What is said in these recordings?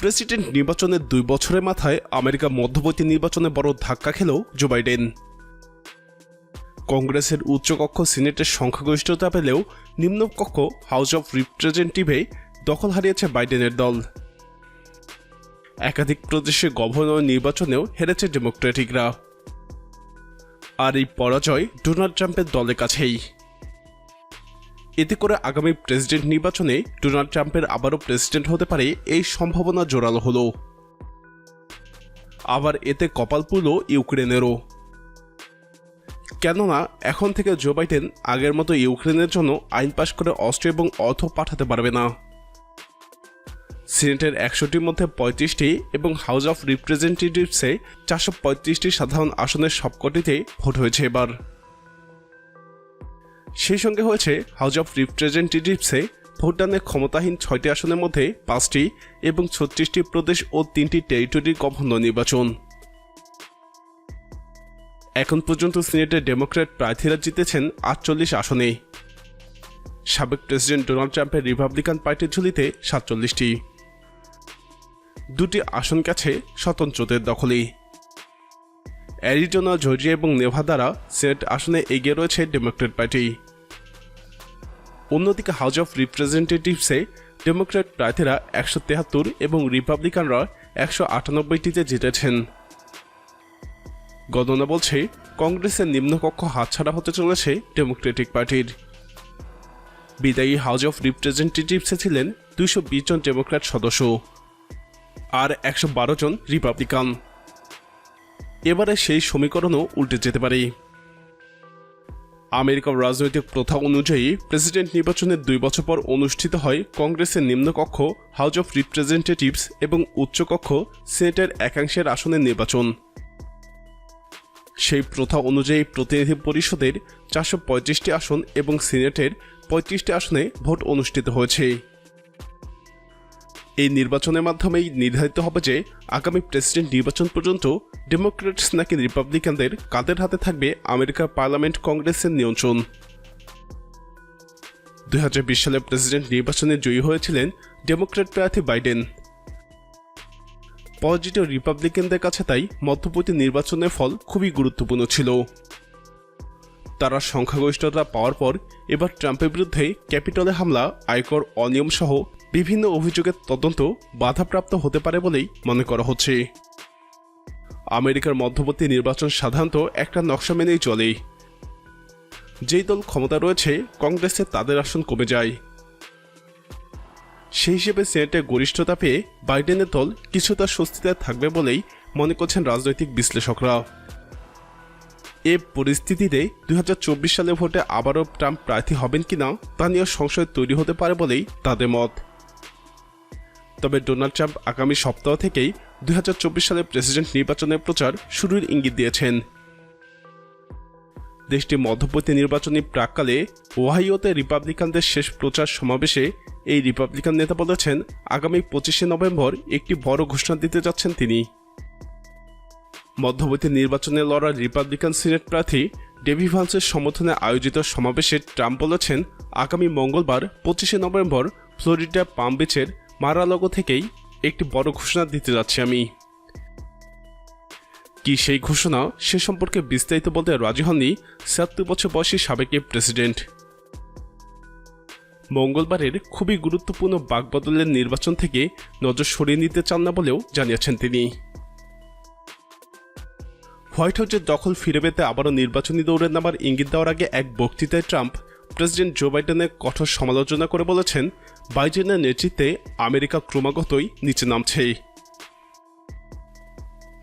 President নির্বাচনের দুই বছরের মাথায় আমেরিকা মধ্যবর্তী নির্বাচনে বড় ধাক্কা খেল জো বাইডেন। কংগ্রেসের উচ্চকক্ষ সিনেটের সংখ্যাগরিষ্ঠতা পেলেও নিম্নকক্ষ হাউস অফ রিপ্রেজেন্টেটিভে দখল হারিয়েছে বাইডেনের দল। একাধিক প্রদেশে গভর্নর নির্বাচনেও হেরেছে ডেমোক্রেটিকরা। আর এই পরাজয় ডোনাল্ড ট্রাম্পের দলের কাছেই। এতে করে আগামী প্রেসিডেন্ট নির্বাচনে ডোনাল্ড ট্রাম্পের আবারও প্রেসিডেন্ট হতে পারে এই সম্ভাবনা জোরালো হলো। আবার এতে কপাল পুরল ইউক্রেনেরও। কেননা, এখন থেকে জো বাইডেন আগের মতো ইউক্রেনের জন্য আইন পাশ করে অস্ত্র এবং অর্থ পাঠাতে পারবে না। সিনেটের একশোটির মধ্যে পঁয়ত্রিশটি এবং হাউস অফ রিপ্রেজেন্টেটিভসে চারশো পঁয়ত্রিশটি সাধারণ আসনের সবকটিতে ভোট হয়েছে এবার। সেই সঙ্গে হয়েছে হাউস অফ রিপ্রেজেন্টেটিভসে ভোটদানের ক্ষমতাহীন ছয়টি আসনের মধ্যে পাঁচটি এবং ছত্রিশটি প্রদেশ ও তিনটি টেরিটরির গভর্নর নির্বাচন। এখন পর্যন্ত সিনেটের ডেমোক্র্যাট প্রার্থীরা জিতেছেন আটচল্লিশ আসনে। সাবেক প্রেসিডেন্ট ডোনাল্ড ট্রাম্পের রিপাবলিকান পার্টির ঝুলিতে সাতচল্লিশটি। দুটি আসন কাছে স্বতন্ত্রদের দখলে। অ্যারিজোনা, জর্জিয়া এবং নেভাদারা সেনেট আসনে এগিয়ে রয়েছে ডেমোক্রেট পার্টি। অন্যদিকে হাউস অফ রিপ্রেজেন্টেটিভসে ডেমোক্রেট প্রার্থীরা একশো তেহাত্তর এবং রিপাবলিকানরা একশো আটানব্বইটিতে জিতেছেন। গণনা বলছে, কংগ্রেসের নিম্নকক্ষ হাতছাড়া হতে চলেছে ডেমোক্রেটিক পার্টির। বিদায়ী হাউস অফ রিপ্রেজেন্টেটিভসে ছিলেন দুইশো বিশ জন ডেমোক্র্যাট সদস্য আর একশো বারো জন রিপাবলিকান। এবারে সেই সমীকরণও উল্টে যেতে পারে। আমেরিকার রাজনৈতিক প্রথা অনুযায়ী প্রেসিডেন্ট নির্বাচনের দুই বছর পর অনুষ্ঠিত হয় কংগ্রেসের নিম্নকক্ষ, হাউস অফ রিপ্রেজেন্টেটিভস এবং উচ্চকক্ষ, সিনেটের একাংশের আসনের নির্বাচন। সেই প্রথা অনুযায়ী প্রতিনিধি পরিষদের চারশো আসন এবং সিনেটের পঁয়ত্রিশটি আসনে ভোট অনুষ্ঠিত হয়েছে। এই নির্বাচনের মাধ্যমেই নির্ধারিত হবে যে আগামী প্রেসিডেন্ট নির্বাচন পর্যন্ত ডেমোক্রেটস নাকি রিপাবলিকানদের কাদের হাতে থাকবে আমেরিকার পার্লামেন্ট কংগ্রেসের নিয়ন্ত্রণ। দুই সালে প্রেসিডেন্ট নির্বাচনে জয়ী হয়েছিলেন ডেমোক্রেট প্রার্থী বাইডেন। পরাজিত রিপাবলিকানদের কাছে তাই মধ্যবর্তী নির্বাচনের ফল খুবই গুরুত্বপূর্ণ ছিল। তারা সংখ্যাগরিষ্ঠতা পাওয়ার পর এবার ট্রাম্পের বিরুদ্ধে ক্যাপিটলে হামলা, আয়কর অনিয়ম সহ বিভিন্ন অভিযোগের তদন্ত বাধাপ্রাপ্ত হতে পারে বলেই মনে করা হচ্ছে। আমেরিকার মধ্যবর্তী নির্বাচন সাধারণত একটা নকশা মেনেই চলে। যেই দল ক্ষমতা রয়েছে, কংগ্রেসে তাদের আসন কমে যায়। সেই হিসেবে সিনেটে গরিষ্ঠতা পেয়ে বাইডেনের দল কিছুটা স্বস্তিতে থাকবে বলেই মনে করছেন রাজনৈতিক বিশ্লেষকরা। এ পরিস্থিতিতে দু হাজার চব্বিশ সালে ভোটে আবারও ট্রাম্প প্রার্থী হবেন কিনা তা নিয়ে সংশয় তৈরি হতে পারে বলেই তাদের মত। তবে ডোনাল্ড ট্রাম্প আগামী সপ্তাহ থেকেই দুই সালের প্রেসিডেন্ট নির্বাচনের প্রচার শুরুর ইঙ্গিত দিয়েছেন। দেশটি মধ্যবর্তী নির্বাচনী প্রাককালে ওহাইওতে রিপাবলিকানদের শেষ প্রচার সমাবেশে এই রিপাবলিকান নেতা বলেছেন, আগামী পঁচিশে নভেম্বর একটি বড় ঘোষণা দিতে যাচ্ছেন তিনি। মধ্যবর্তী নির্বাচনে লড়া রিপাবলিকান সিনেট প্রার্থী ডেভি ভান্সের সমর্থনে আয়োজিত সমাবেশে ট্রাম্প বলেছেন, আগামী মঙ্গলবার পঁচিশে নভেম্বর ফ্লোরিডা পাম বিচের মারালগো থেকেই একটি বড় ঘোষণা দিতে যাচ্ছি আমি। কি সেই ঘোষণা? সে সম্পর্কে বিস্তারিত বলতে রাজি হননি ছিয়াত্তর বছর বয়সী সাবেক প্রেসিডেন্ট। মঙ্গলবারের খুবই গুরুত্বপূর্ণ বাকবদলের নির্বাচন থেকে নজর সরিয়ে নিতে চান না বলেও জানিয়েছেন তিনি। হোয়াইট হাউসের দখল ফিরে পেতে আবারও নির্বাচনী দৌড়ে নামার ইঙ্গিত দেওয়ার আগে এক বক্তৃতায় ট্রাম্প প্রেসিডেন্ট জো বাইডেনের কঠোর সমালোচনা করে বলেছেন বাইডেনের নেতৃত্বে আমেরিকা ক্রমাগতই নিচে নামছে।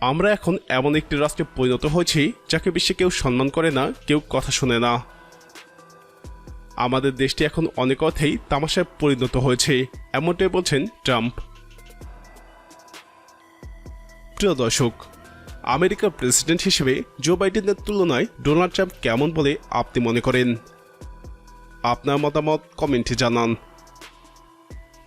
আমরা এখন এমন একটি রাষ্ট্রে পরিণত হয়েছি যাকে বিশ্বে কেউ সম্মান করে না, কেউ কথা শোনে না। আমাদের দেশটি এখন অনেক অর্থেই তামাশায় পরিণত হয়েছে, এমনটাই বলছেন ট্রাম্প। প্রিয় দর্শক, আমেরিকার প্রেসিডেন্ট হিসেবে জো বাইডেনের তুলনায় ডোনাল্ড ট্রাম্প কেমন বলে আপনি মনে করেন? আপনার মতামত কমেন্টে জানান।